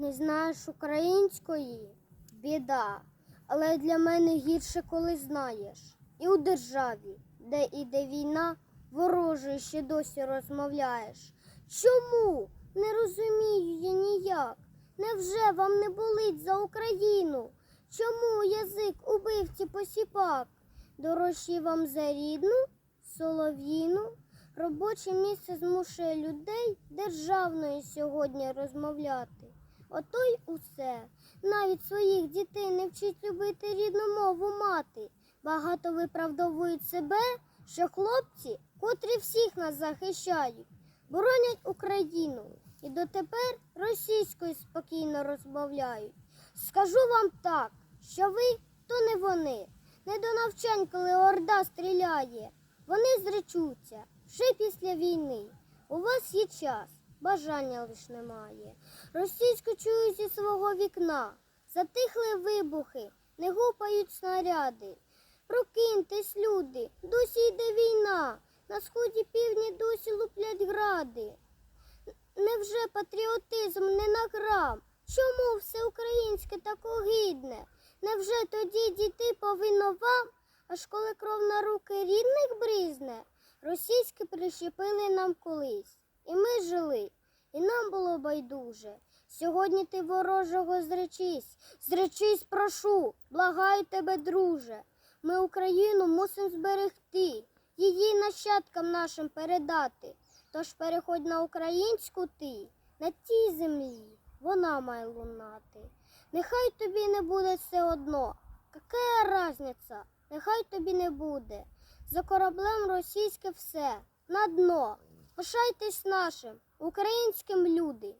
Не знаєш української? Біда. Але для мене гірше, коли знаєш. І у державі, де іде війна, ворожою ще досі розмовляєш. Чому? Не розумію я ніяк. Невже вам не болить за Україну? Чому язик убивці посіпак? Дорожчий вам за рідну, солов'їну? Робоче місце змушує людей державною сьогодні розмовляти. Ото й усе. Навіть своїх дітей не вчить любити рідну мову мати. Багато виправдовують себе, що хлопці, котрі всіх нас захищають, боронять Україну і дотепер російською спокійно розмовляють. Скажу вам так, що ви то не вони. Не до навчань, коли орда стріляє. Вони зречуться вже після війни. У вас є час, бажання лиш немає. Російську чую зі свого вікна. Затихли вибухи, не гупають снаряди. Прокиньтесь, люди, досі йде війна. На сході півдні досі луплять гради. Невже патріотизм не на грам? Чому все українське так огидне? Невже тоді діти повинно вам, аж коли кров на руки рідних бризне? Російське прищепили нам колись, і ми байдуже. Сьогодні ти ворожого зречись, зречись, прошу, благаю тебе, друже. Ми Україну мусимо зберегти, її нащадкам нашим передати. Тож переходь на українську ти, на тій землі вона має лунати. Нехай тобі не буде все одно. Какая разниця? Нехай тобі не буде. За кораблем російське все на дно. Пишайтесь нашим, українським люди.